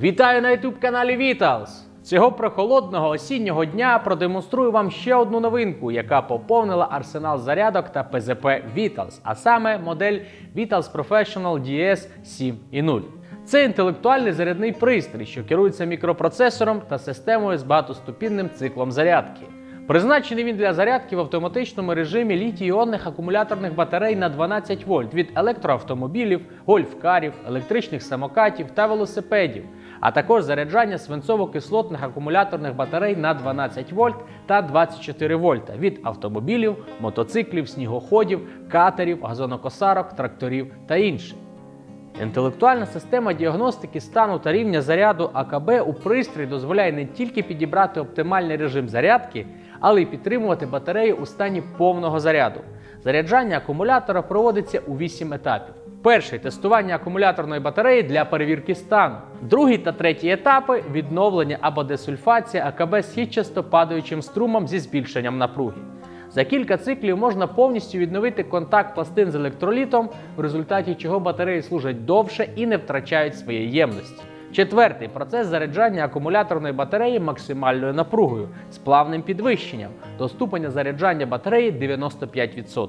Вітаю на youtube каналі Vitals! Цього прохолодного осіннього дня продемонструю вам ще одну новинку, яка поповнила арсенал зарядок та ПЗП Vitals, а саме модель Vitals Professional DS 7.0. Це інтелектуальний зарядний пристрій, що керується мікропроцесором та системою з багатоступінним циклом зарядки. Призначений він для зарядки в автоматичному режимі літій-іонних акумуляторних батарей на 12 вольт від електроавтомобілів, гольфкарів, електричних самокатів та велосипедів, а також заряджання свинцово-кислотних акумуляторних батарей на 12 вольт та 24 вольта від автомобілів, мотоциклів, снігоходів, катерів, газонокосарок, тракторів та інших. Інтелектуальна система діагностики стану та рівня заряду АКБ у пристрій дозволяє не тільки підібрати оптимальний режим зарядки, але й підтримувати батарею у стані повного заряду. Заряджання акумулятора проводиться у 8 етапів. Перший тестування акумуляторної батареї для перевірки стану. Другий та третій етапи відновлення або десульфація АКБ з хітчасто падаючим струмом зі збільшенням напруги. За кілька циклів можна повністю відновити контакт пластин з електролітом, в результаті чого батареї служать довше і не втрачають своєї ємності. Четвертий процес заряджання акумуляторної батареї максимальною напругою з плавним підвищенням до ступеня заряджання батареї 95%.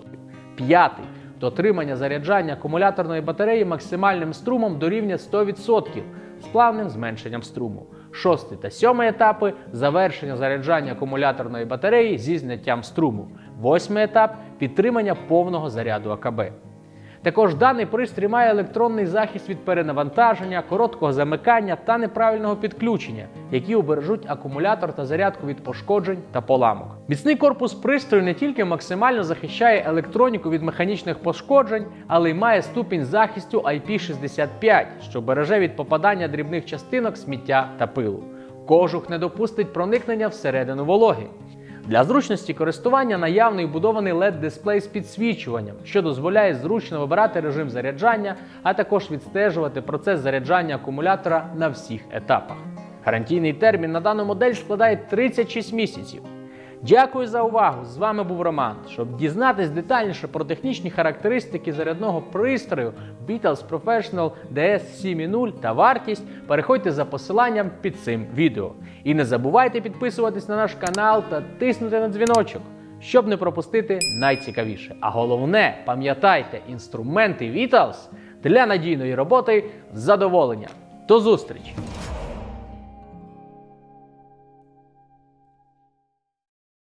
П'ятий дотримання заряджання акумуляторної батареї максимальним струмом до рівня 100% з плавним зменшенням струму. Шостий та сьомий етапи завершення заряджання акумуляторної батареї зі зняттям струму. Восьмий етап підтримання повного заряду АКБ. Також даний пристрій має електронний захист від перенавантаження, короткого замикання та неправильного підключення, які убережуть акумулятор та зарядку від пошкоджень та поламок. Міцний корпус пристрою не тільки максимально захищає електроніку від механічних пошкоджень, але й має ступінь захисту IP65, що береже від попадання дрібних частинок, сміття та пилу. Кожух не допустить проникнення всередину вологи. Для зручності користування наявний вбудований LED-дисплей з підсвічуванням, що дозволяє зручно вибирати режим заряджання, а також відстежувати процес заряджання акумулятора на всіх етапах. Гарантійний термін на дану модель складає 36 місяців. Дякую за увагу! З вами був Роман. Щоб дізнатись детальніше про технічні характеристики зарядного пристрою Beatles Professional DS 7.0 та вартість, переходьте за посиланням під цим відео. І не забувайте підписуватись на наш канал та тиснути на дзвіночок, щоб не пропустити найцікавіше. А головне, пам'ятайте, інструменти Vitals для надійної роботи з задоволенням. До зустрічі!